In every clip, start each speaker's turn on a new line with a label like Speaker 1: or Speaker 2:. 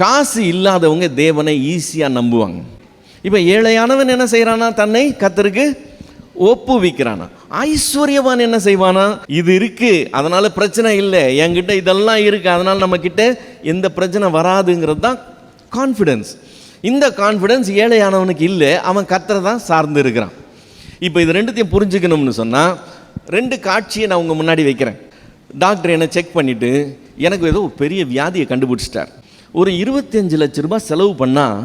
Speaker 1: காசு இல்லாதவங்க தேவனை ஈஸியாக நம்புவாங்க. இப்போ ஏழையானவன் என்ன செய்கிறானா தன்னை கத்தருக்கு ஒப்புவிக்கிறானா? ஐஸ்வர்யவான் என்ன செய்வானா? இது இருக்கு அதனால பிரச்சனை இல்லை. என்கிட்ட இதெல்லாம் இருக்கு அதனால நம்ம கிட்ட எந்த பிரச்சனை வராதுங்கிறது தான் கான்ஃபிடென்ஸ் இந்த கான்ஃபிடென்ஸ் ஏழையானவனுக்கு இல்லை அவன் கத்தரை தான் சார்ந்து இருக்கிறான் இப்போ இது ரெண்டுத்தையும் புரிஞ்சுக்கணும்னு சொன்னால் ரெண்டு காட்சியை நான் உங்கள் முன்னாடி வைக்கிறேன். டாக்டர் என்னை செக் பண்ணிவிட்டு எனக்கு ஏதோ பெரிய வியாதியை கண்டுபிடிச்சிட்டார். ஒரு இருபத்தஞ்சு லட்ச ரூபாய் செலவு பண்ணால்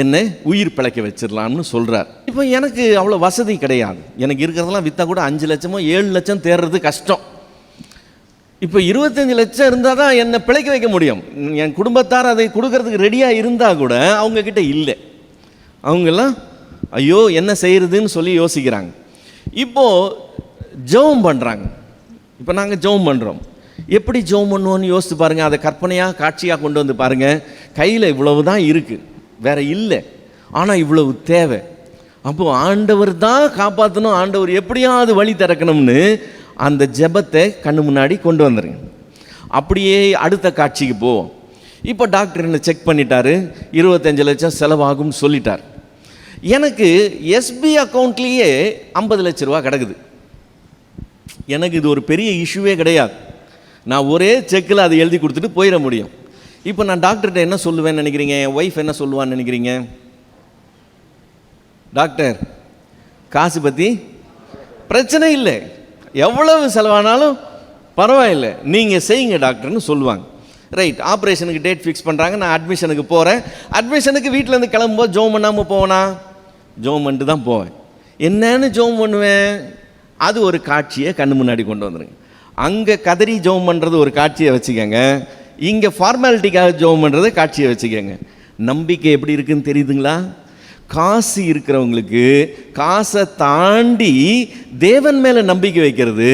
Speaker 1: என்னை உயிர் பிழைக்க வச்சிடலாம்னு சொல்கிறார் இப்போ எனக்கு அவ்வளோ வசதி கிடையாது. எனக்கு இருக்கிறதெல்லாம் விற்றா கூட அஞ்சு லட்சமோ ஏழு லட்சம் தேர்றது கஷ்டம். இப்போ இருபத்தஞ்சு லட்சம் இருந்தால் தான் என்னை பிழைக்க வைக்க முடியும். என் குடும்பத்தார் அதை கொடுக்கறதுக்கு ரெடியாக இருந்தால் கூட அவங்கக்கிட்ட இல்லை. அவங்கெல்லாம் ஐயோ என்ன செய்கிறதுன்னு சொல்லி யோசிக்கிறாங்க. இப்போது ஜெபம் பண்ணுறாங்க இப்போ நாங்கள் ஜெபம் பண்ணுறோம் எப்படி ஜோம் பண்ணுவோன்னு யோசித்து பாருங்கள் அதை கற்பனையாக காட்சியாக கொண்டு வந்து பாருங்கள் கையில் இவ்வளவு தான் இருக்குது வேற இல்லை. ஆனால் இவ்வளவு தேவை. அப்போது ஆண்டவர் தான் காப்பாற்றணும் ஆண்டவர் எப்படியாவது வழி திறக்கணும்னு அந்த ஜெபத்தை கண்ணு முன்னாடி கொண்டு வந்துருங்க. அப்படியே அடுத்த காட்சிக்கு போவோம். இப்போ டாக்டர் என்ன செக் பண்ணிட்டாரு. இருபத்தஞ்சு லட்சம் செலவாகும்னு சொல்லிட்டார். எனக்கு எஸ்பி அக்கௌண்ட்லேயே ஐம்பது லட்ச ரூபா கிடக்குது. எனக்கு இது ஒரு பெரிய இஷ்யூவே கிடையாது. நான் ஒரே செக்கில் அதை எழுதி கொடுத்துட்டு போயிட முடியும். இப்போ நான் டாக்டர்கிட்ட என்ன சொல்லுவேன்னு நினைக்கிறீங்க? என் ஒய்ஃப் என்ன சொல்லுவான்னு நினைக்கிறீங்க? டாக்டர் காசு பற்றி பிரச்சனை இல்லை. எவ்வளவு செலவானாலும் பரவாயில்லை. நீங்கள் செய்யுங்க டாக்டர்னு சொல்லுவாங்க. ரைட் ஆப்ரேஷனுக்கு டேட் ஃபிக்ஸ் பண்ணுறாங்க நான் அட்மிஷனுக்கு போகிறேன் அட்மிஷனுக்கு வீட்டிலேருந்து கிளம்பும்போது ஜோம் பண்ணாமல் போவேனா? ஜோம் பண்ணிட்டு தான் போவேன். என்னன்னு ஜோம் பண்ணுவேன். அது ஒரு காட்சியை கண்ணு முன்னாடி கொண்டு வந்துருங்க. அங்கே கதறி ஜோம் பண்ணுறது ஒரு காட்சியை வச்சுக்கோங்க. இங்கே ஃபார்மாலிட்டிக்காக ஜோம் பண்ணுறது காட்சியை வச்சுக்கோங்க. நம்பிக்கை எப்படி இருக்குன்னு தெரியுதுங்களா? காசு இருக்கிறவங்களுக்கு காசை தாண்டி தேவன் மேலே நம்பிக்கை வைக்கிறது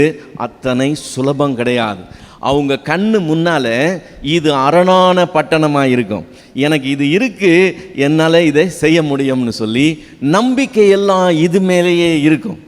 Speaker 1: அத்தனை சுலபம் கிடையாது. அவங்க கண்ணு முன்னால் இது அரணான பட்டணமாக இருக்கும். எனக்கு இது இருக்குது என்னால் இதை செய்ய முடியும்னு சொல்லி நம்பிக்கை எல்லாம் இது மேலேயே இருக்கும்.